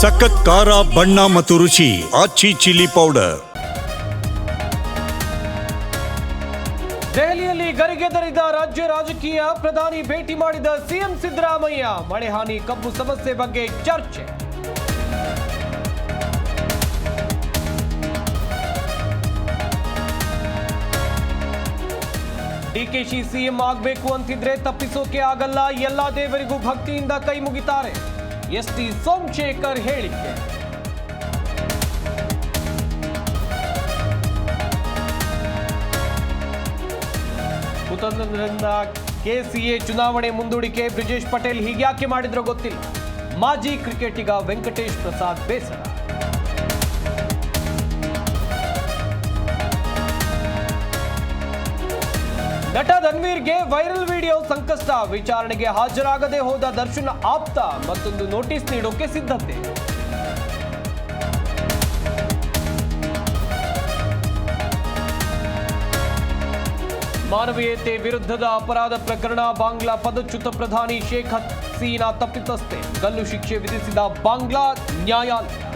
ಸಖತ್ ಖಾರ, ಬಣ್ಣ ಮತ್ತು ರುಚಿ, ಆಚಿ ಚಿಲ್ಲಿ ಪೌಡರ್. ದೆಹಲಿಯಲ್ಲಿ ಗರಿಗೆದರಿದ ರಾಜ್ಯ ರಾಜಕೀಯ ಪ್ರಧಾನಿ ಭೇಟಿ ಮಾಡಿದ ಸಿಎಂ ಸಿದ್ದರಾಮಯ್ಯ, ಮಳೆ ಹಾನಿ, ಕಬ್ಬು ಸಮಸ್ಯೆ ಬಗ್ಗೆ ಚರ್ಚೆ. ಡಿಕೆಶಿ ಸಿಎಂ ಆಗಬೇಕು ಅಂತಿದ್ರೆ ತಪ್ಪಿಸೋಕೆ ಆಗಲ್ಲ, ಎಲ್ಲಾ ದೇವರಿಗೂ ಭಕ್ತಿಯಿಂದ ಕೈ ಮುಗಿತಾರೆ. ಎಸ್ಟಿ ಸೋಮಶೇಖರ್ ಹೇಳಿಕೆ. ಕುತಂತ್ರದಿಂದ ಕೆಸಿಎ ಚುನಾವಣೆ ಮುಂದೂಡಿಕೆ, ಬ್ರಿಜೇಶ್ ಪಟೇಲ್ ಹೀಗ್ಯಾಕೆ ಮಾಡಿದ್ರೋ ಗೊತ್ತಿಲ್ಲ. ಮಾಜಿ ಕ್ರಿಕೆಟಿಗ ವೆಂಕಟೇಶ್ ಪ್ರಸಾದ್ ಬೇಸರ. ನಟ ಧನ್ವೀರ್ಗೆ ವೈರಲ್ ವಿಡಿಯೋ ಸಂಕಷ್ಟ. ವಿಚಾರಣೆಗೆ ಹಾಜರಾಗದೆ ಹೋದ ದರ್ಶನ್ ಆಪ್ತ ಮತ್ತೊಂದು ನೋಟಿಸ್ ನೀಡೋಕೆ ಸಿದ್ಧತೆ. ಮಾನವೀಯತೆ ವಿರುದ್ಧದ ಅಪರಾಧ ಪ್ರಕರಣ, ಬಾಂಗ್ಲಾ ಪದಚ್ಯುತ ಪ್ರಧಾನಿ ಶೇಖ್ ಹಸೀನಾ ತಪ್ಪಿತಸ್ಥೆ. ಗಲ್ಲು ಶಿಕ್ಷೆ ವಿಧಿಸಿದ ಬಾಂಗ್ಲಾ ನ್ಯಾಯಾಲಯ.